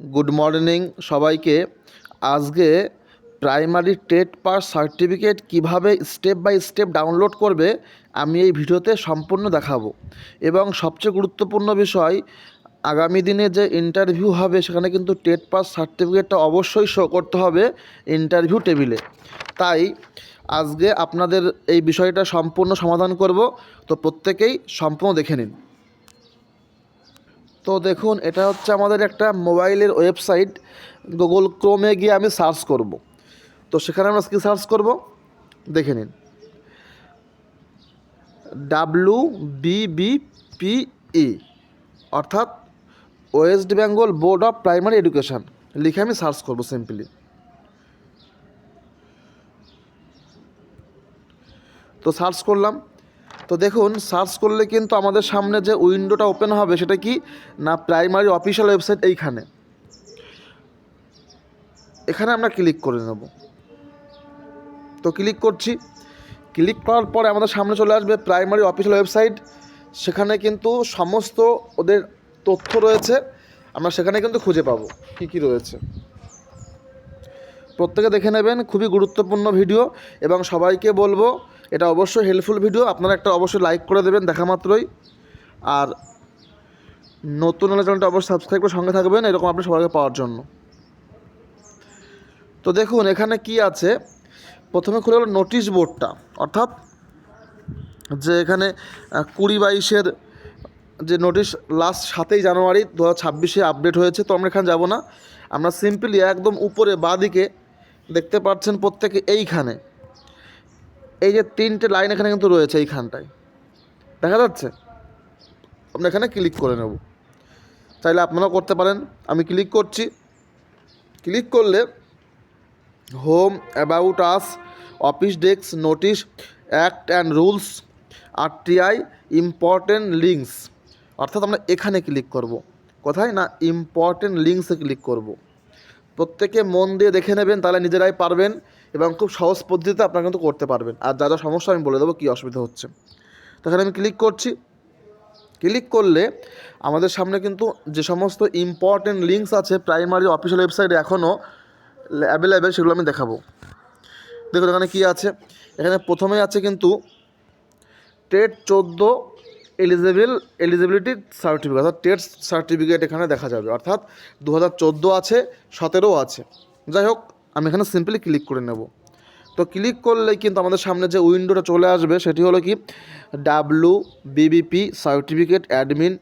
Good morning সবাইকে। আজকে primary TET pass certificate কীভাবে স্টেপ বাই স্টেপ ডাউনলোড করবে, আমি এই ভিডিওতে সম্পূর্ণ দেখাবো। এবং সবচেয়ে গুরুত্বপূর্ণ বিষয়, আগামী দিনে যে ইন্টারভিউ হবে, সেখানে কিন্তু টেট পাস সার্টিফিকেটটা অবশ্যই শো করতে হবে ইন্টারভিউ টেবিলে তাই আজকে আপনাদের এই বিষয়টা সম্পূর্ণ সমাধান করব। তো প্রত্যেকেই সম্পূর্ণ দেখে নিন। তো দেখুন, এটা হচ্ছে আমাদের একটা মোবাইলের ওয়েবসাইট। গুগল ক্রোমে গিয়ে আমি সার্চ করব। তো সেখানে আমরা কী সার্চ করব? দেখে নিন। ডাব্লু বিবিপিই অর্থাৎ West Bengal board of primary education. লিখে আমি সার্চ করব সিম্পলি। তো সার্চ করলাম। তো দেখুন, সার্চ করলে কিন্তু আমাদের সামনে যে উইন্ডোটা ওপেন হবে, সেটা কি? না, প্রাইমারি অফিসিয়াল ওয়েবসাইট এইখানে। এখানে আমরা ক্লিক করে নেব। তো ক্লিক করছি। ক্লিক করার পরে আমাদের সামনে চলে আসবে প্রাইমারি অফিসিয়াল ওয়েবসাইট। সেখানে কিন্তু সমস্ত ওদের তথ্য রয়েছে। আমরা সেখানে কিন্তু খুঁজে পাবো কী কী রয়েছে। প্রত্যেকে দেখে নেবেন, খুবই গুরুত্বপূর্ণ ভিডিও এবং সবাইকে বলব এটা অবশ্যই হেল্পফুল ভিডিও আপনারা একটা অবশ্যই লাইক করে দেবেন, দেখা মাত্রই। আর নতুন হলে চ্যানেলটা অবশ্যই সাবস্ক্রাইব করে সঙ্গে থাকবেন, এরকম আপনি সবাইকে পাওয়ার জন্য। তো দেখুন, এখানে কি আছে? প্রথমে খুলে হলো নোটিশ বোর্ডটা অর্থাৎ যে এখানে কুড়ি বাইশের যে নোটিশ লাস্ট সাতই জানুয়ারি দু হাজার ছাব্বিশে আপডেট হয়েছে, তো আমরা এখানে যাব না। আমরা সিম্পলি একদম উপরে বাঁদিকে দেখতে পাচ্ছেন প্রত্যেকে এইখানে। এই যে তিনটে লাইন এখানে কিন্তু রয়েছে এইখানটায়। দেখা যাচ্ছে? আমরা এখানে ক্লিক করে নেব। চাইলে আপনারাও করতে পারেন। আমি ক্লিক করছি। ক্লিক করলে home about us, office desk, notice, act and rules, RTI, important links. অর্থাৎ আমরা এখানে ক্লিক করব। কোথায়? না, ইম্পর্টেন্ট লিঙ্কসে ক্লিক করব। প্রত্যেকে মন দিয়ে দেখে নেবেন, তাহলে নিজেরাই পারবেন। এবং খুব সহজ পদ্ধতিতে আপনারা কিন্তু করতে পারবেন। আর যা যা সমস্যা আমি বলে দেবো কী অসুবিধা হচ্ছে। তো এখানে আমি ক্লিক করছি। ক্লিক করলে আমাদের সামনে কিন্তু যে সমস্ত ইম্পর্টেন্ট লিঙ্কস আছে প্রাইমারি অফিসিয়াল ওয়েবসাইটে এখনও অ্যাভেলেবেল সেগুলো আমি দেখাবো। দেখুন এখানে কী আছে? এখানে প্রথমে আছে কিন্তু টেট চোদ্দ এলিজেবল এলিজিবিলিটি সার্টিফিকেট অর্থাৎ টেট সার্টিফিকেট এখানে দেখা যাবে। অর্থাৎ দু হাজার চোদ্দ আছে, সতেরো আছে। যাই হোক আমি এখানে সিম্পলি ক্লিক করে নেব। তো ক্লিক করলেই কিন্তু আমাদের সামনে যে উইন্ডোটা চলে আসবে, সেটি হলো কি? W BBP certificate admin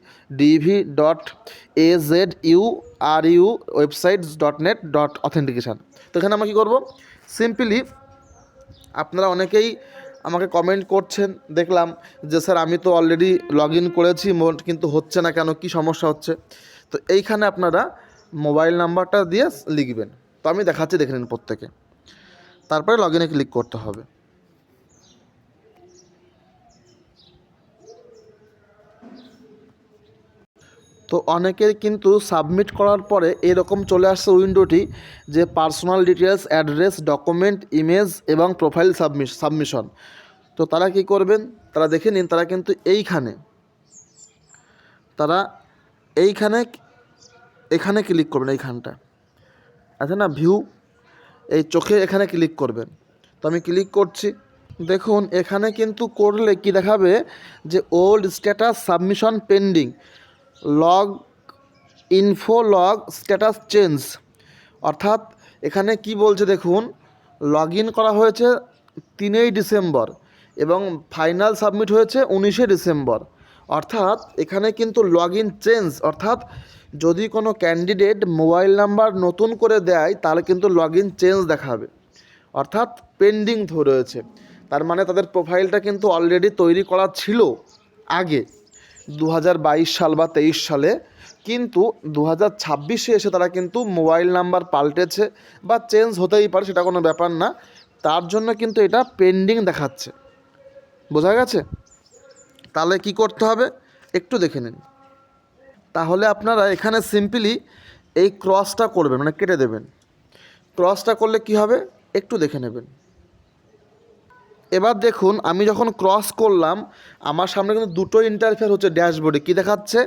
DV dot A Z U R U websites dot net dot authentication তো এখানে আমরা কী করব? সিম্পলি আপনারা অনেকেই আমাকে কমেন্ট করছেন, দেখলাম যে, স্যার, আমি তো অলরেডি লগ ইন করেছি কিন্তু হচ্ছে না কেন? কি সমস্যা হচ্ছে? তো এইখানে আপনারা মোবাইল নাম্বারটা দিয়ে লিখবেন। তো আমি দেখাচ্ছি, দেখে নিন প্রত্যেকে। তারপরে লগ ইনে ক্লিক করতে হবে। তো অনেকের কিন্তু সাবমিট করার পরে এরকম চলে আসছে উইন্ডোটি যে personal details address document image এবং প্রোফাইল সাবমিশ সাবমিশন তো তারা কি করবেন? তারা দেখে নিন, তারা কিন্তু এইখানে, তারা এইখানে, এখানে ক্লিক করবেন এইখানটা। আছে না? ভিউ এই চোখে এখানে ক্লিক করবেন তো আমি ক্লিক করছি। দেখুন, এখানে কিন্তু করলে কি দেখাবে? যে old status submission pending log info log status change অর্থাৎ এখানে কি বলছে দেখুন? লগ ইন করা হয়েছে তিনই ডিসেম্বর এবং ফাইনাল সাবমিট হয়েছে উনিশে ডিসেম্বর। অর্থাৎ এখানে কিন্তু লগ ইন চেঞ্জ অর্থাৎ যদি কোনো ক্যান্ডিডেট মোবাইল নাম্বার নতুন করে দেয়, তাহলে কিন্তু লগ ইন চেঞ্জ দেখাবে। অর্থাৎ পেন্ডিং রয়েছে। তার মানে তাদের প্রোফাইলটা কিন্তু অলরেডি তৈরি করা ছিল আগে দু হাজার বাইশ সাল বা তেইশ সালে। কিন্তু দু হাজার ছাব্বিশে এসে তারা কিন্তু মোবাইল নাম্বার পাল্টেছে বা চেঞ্জ হতেই পারে, সেটা কোনো ব্যাপার না। তার জন্য কিন্তু এটা পেন্ডিং দেখাচ্ছে। বোঝা গেছে? তাহলে কি করতে হবে? একটু দেখে নিন। তাহলে আপনারা এখানে সিম্পলি এই ক্রসটা করবেন মানে কেটে দেবেন। ক্রসটা করলে কি হবে? একটু দেখে নেবেন। এবার দেখুন, আমি যখন ক্রস করলাম, আমার সামনে কিন্তু দুটো ইন্টারফেয়ার হচ্ছে ড্যাশবোর্ডে কী দেখাচ্ছে?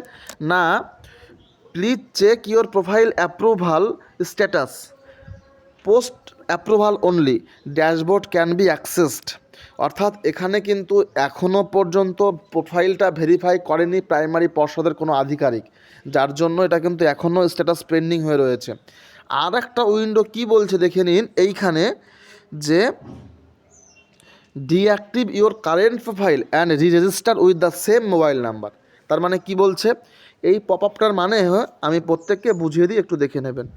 না please check your profile approval status post approval only dashboard can be accessed অর্থাৎ এখানে কিন্তু এখনও পর্যন্ত প্রোফাইলটা ভেরিফাই করেনি প্রাইমারি পর্ষদের কোনো আধিকারিক। যার জন্য এটা কিন্তু এখনও স্ট্যাটাস পেন্ডিং হয়ে রয়েছে। আর একটা উইন্ডো কি বলছে দেখে নিন, এইখানে যে deactive your current profile and re register with the same mobile number তার মানে কি বলছে? এই পপ আপটার মানে আমি প্রত্যেককে বুঝিয়ে দিই, একটু দেখে নেবেন।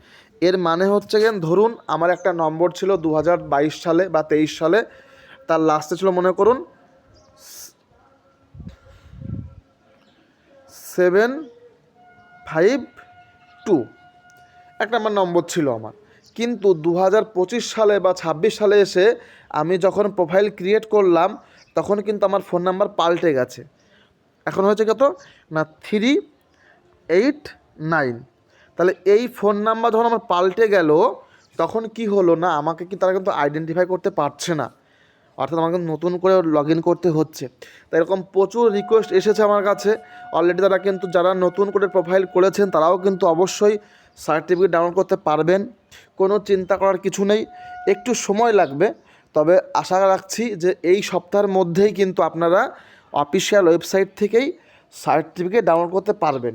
এর মানে হচ্ছে গেন ধরুন আমার একটা নম্বর ছিল দু হাজার বাইশ সালে বা তেইশ সালে, তার লাস্টে ছিল মনে করুন সেভেন ফাইভ টু। একটা আমার নম্বর ছিল আমার। কিন্তু দু হাজার পঁচিশ সালে বা ছাব্বিশ সালে এসে আমি যখন প্রোফাইল ক্রিয়েট করলাম, তখন কিন্তু আমার ফোন নাম্বার পাল্টে গেছে। এখন হয়েছে কত? না থ্রি এইট নাইন তাহলে এই ফোন নাম্বার যখন আমার পাল্টে গেল, তখন কি হলো না, আমাকে কি তারা কিন্তু আইডেন্টিফাই করতে পারছে না। অর্থাৎ আমাকে নতুন করে লগ ইন করতে হচ্ছে। তাই এরকম প্রচুর রিকোয়েস্ট এসেছে আমার কাছে। অলরেডি তারা কিন্তু যারা নতুন করে প্রোফাইল করেছেন, তারাও কিন্তু অবশ্যই সার্টিফিকেট ডাউনলোড করতে পারবেন। কোনো চিন্তা করার কিছু নেই। একটু সময় লাগবে। তবে আশা রাখছি যে এই সপ্তাহের মধ্যেই কিন্তু আপনারা অফিসিয়াল ওয়েবসাইট থেকেই সার্টিফিকেট ডাউনলোড করতে পারবেন।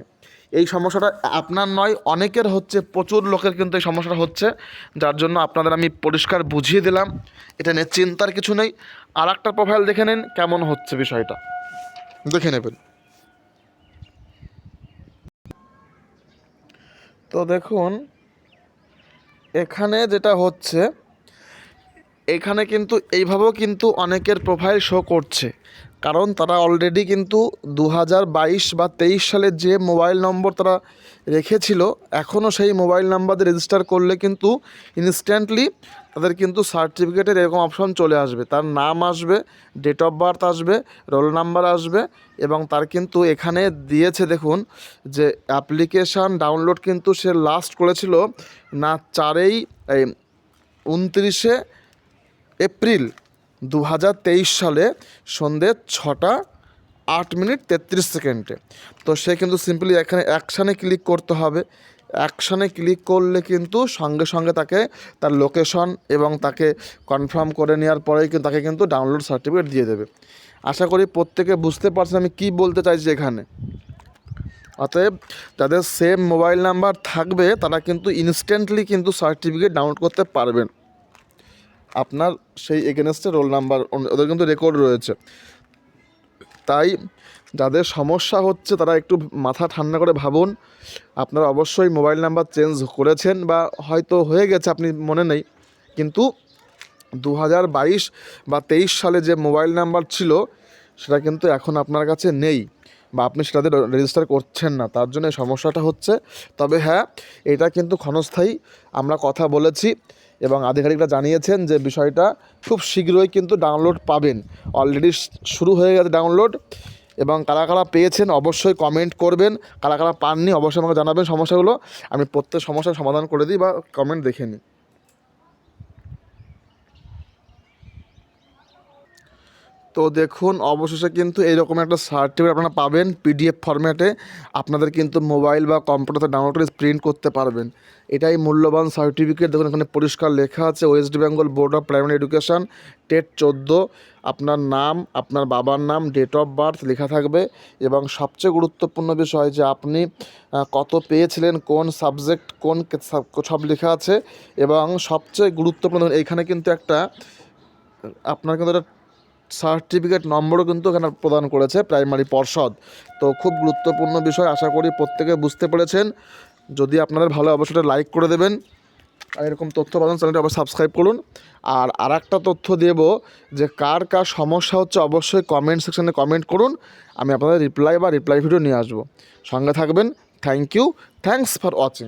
এই সমস্যাটা আপনার নয়, অনেকের হচ্ছে, প্রচুর লোকের কিন্তু এই সমস্যাটা হচ্ছে। যার জন্য আপনাদের আমি পরিষ্কার বুঝিয়ে দিলাম। এটা নিয়ে চিন্তার কিছু নেই। আর একটা প্রোফাইল দেখে নিন, কেমন হচ্ছে বিষয়টা। দেখে নেবেন। তো দেখুন, এখানে যেটা হচ্ছে, এখানে কিন্তু, এইভাবেও কিন্তু অনেকের প্রোফাইল শো করছে। কারণ তারা অলরেডি কিন্তু দু হাজার বাইশ বা তেইশ সালে যে মোবাইল নম্বর তারা রেখেছিল এখনও সেই মোবাইল নাম্বার রেজিস্টার করলে কিন্তু ইনস্ট্যান্টলি তাদের কিন্তু সার্টিফিকেটের এরকম অপশন চলে আসবে। তার নাম আসবে ডেট অফ বার্থ আসবে রোল নাম্বার আসবে এবং তার কিন্তু এখানে দিয়েছে দেখুন যে অ্যাপ্লিকেশান ডাউনলোড কিন্তু সে লাস্ট করেছিল না চারেই উনত্রিশে এপ্রিল। দু হাজার তেইশ সালে সন্ধে ছটা আট মিনিট তেত্রিশ সেকেন্ডে। তো সে কিন্তু সিম্পলি এখানে অ্যাকশানে ক্লিক করতে হবে। অ্যাকশানে ক্লিক করলে কিন্তু সঙ্গে সঙ্গে তাকে তার লোকেশন এবং তাকে কনফার্ম করে নেওয়ার পরেই কিন্তু তাকে কিন্তু ডাউনলোড সার্টিফিকেট দিয়ে দেবে। আশা করি প্রত্যেকে বুঝতে পারছেন আমি কী বলতে চাইছি এখানে। অতএব যাদের সেম মোবাইল নাম্বার থাকবে, তারা কিন্তু ইনস্ট্যান্টলি কিন্তু সার্টিফিকেট ডাউনলোড করতে পারবেন। আপনার সেই এগেনস্টে রোল নাম্বার ওদের কিন্তু রেকর্ড রয়েছে। তাই যাদের সমস্যা হচ্ছে, তারা একটু মাথা ঠান্ডা করে ভাবুন। আপনারা অবশ্যই মোবাইল নাম্বার চেঞ্জ করেছেন বা হয়তো হয়ে গেছে, আপনি মনে নেই। কিন্তু দু হাজার বাইশ বা তেইশ সালে যে মোবাইল নাম্বার ছিল, সেটা কিন্তু এখন আপনার কাছে নেই বা আপনি সেটাতে রেজিস্টার করছেন না। তার জন্য সমস্যাটা হচ্ছে। তবে হ্যাঁ এটা কিন্তু ক্ষণস্থায়ী। আমরা কথা বলেছি। এবং আধিকারিকরা জানিয়েছেন যে বিষয়টা খুব শীঘ্রই কিন্তু ডাউনলোড পাবেন। অলরেডি শুরু হয়ে গেছে ডাউনলোড এবং কারা কারা পেয়েছেন অবশ্যই কমেন্ট করবেন। কারা কারা পাননি অবশ্যই আমাকে জানাবেন সমস্যাগুলো। আমি প্রত্যেক সমস্যার সমাধান করে দিই বা কমেন্ট দেখে নিই। তো দেখুন, অবশেষে কিন্তু এইরকম একটা সার্টিফিকেট আপনারা পাবেন পিডিএফ ফরম্যাটে আপনাদের কিন্তু মোবাইল বা কম্পিউটারে ডাউনলোড করে প্রিন্ট করতে পারবেন। এটাই মূল্যবান সার্টিফিকেট দেখুন, এখানে পরিষ্কার লেখা আছে West Bengal board of primary education TET চোদ্দ। আপনার নাম, আপনার বাবার নাম ডেট অফ বার্থ লেখা থাকবে এবং সবচেয়ে গুরুত্বপূর্ণ বিষয় যে আপনি কত পেয়েছিলেন, কোন সাবজেক্ট কোন সব- লেখা আছে এবং সবচেয়ে গুরুত্বপূর্ণ, এইখানে কিন্তু একটা, আপনার কিন্তু একটা সার্টিফিকেট নম্বরও কিন্তু এখানে প্রদান করেছে প্রাইমারি পর্ষদ। তো খুব গুরুত্বপূর্ণ বিষয়, আশা করি প্রত্যেকে বুঝতে পেরেছেন। যদি আপনাদের ভালো অবশ্যই লাইক করে দেবেন। আর এরকম তথ্য পাবেন, চ্যানেলটি আবার সাবস্ক্রাইব করুন। আর আর একটা তথ্য দেব যে কার কার সমস্যা হচ্ছে, অবশ্যই কমেন্ট সেকশনে কমেন্ট করুন। আমি আপনাদের রিপ্লাই বা রিপ্লাই ভিডিও নিয়ে আসব। সঙ্গে থাকবেন। Thank you thanks for watching